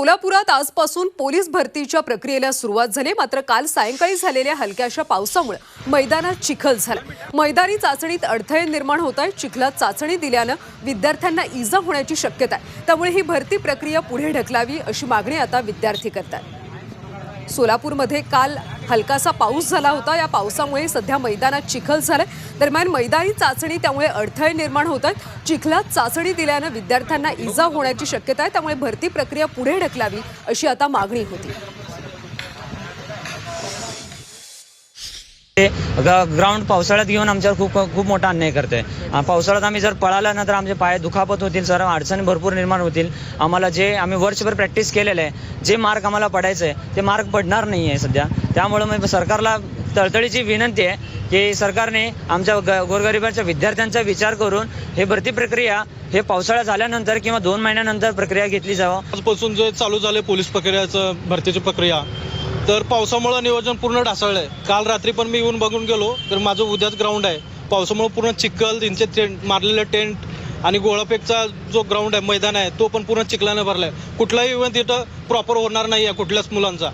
सोलापुरात आजपासून पोलीस भरतीच्या प्रक्रियेला सुरुवात झाली. मात्र काल सायंकाळी झालेल्या हलक्याशा पावसामुळे मैदानात चिखल झाला. मैदानी चाचणीत अडथळे निर्माण होत आहेत. चिखलात चाचणी दिल्यानं विद्यार्थ्यांना इजा होण्याची शक्यता आहे. त्यामुळे ही भरती प्रक्रिया पुढे ढकलावी अशी मागणी आता विद्यार्थी करतात. सोलापूरमध्ये काल हलकासा पाऊस झाला होता. या पावसामुळे सध्या मैदानात चिखल झालाय. दरम्यान मैदानी चाचणी त्यामुळे अडथळे निर्माण होत आहेत. चिखलात चाचणी दिल्यानं विद्यार्थ्यांना इजा होण्याची शक्यता आहे. त्यामुळे भरती प्रक्रिया पुढे ढकलावी अशी आता मागणी होती. ग्राउंड पावसाळ्यात घेऊन आमच्यावर खूप खूप मोठा अन्याय करते पावसाळ्यात आम्ही जर पळाला ना तर आमचे पाय दुखापत होतील सर अडचणी भरपूर निर्माण होतील. आम्हाला जे आम्ही वर्षभर प्रॅक्टिस केलेलं आहे. जे मार्क आम्हाला पडायचं आहे ते मार्क पडणार नाही आहे सध्या. त्यामुळं मी सरकारला तळतळीची विनंती आहे की सरकारने आमच्या ग गोरगरिबांच्या विद्यार्थ्यांचा विचार करून हे भरती प्रक्रिया हे पावसाळा झाल्यानंतर किंवा दोन महिन्यानंतर प्रक्रिया घेतली जावं. आजपासून जे चालू झाले पोलीस प्रक्रियाचं भरतीची प्रक्रिया तर पावसामुळं नियोजन पूर्ण ढासळलंय. काल रात्री पण मी येऊन बघून गेलो तर माझं उद्याच ग्राउंड आहे. पावसामुळे पूर्ण चिखल त्यांचे टेंट मारलेले टेंट आणि गोळापेकचा जो ग्राउंड आहे मैदान आहे तो पण पूर्ण चिखलाने भरलाय. कुठलाही इव्हेंट तिथं प्रॉपर होणार नाही आहे कुठल्याच मुलांचा.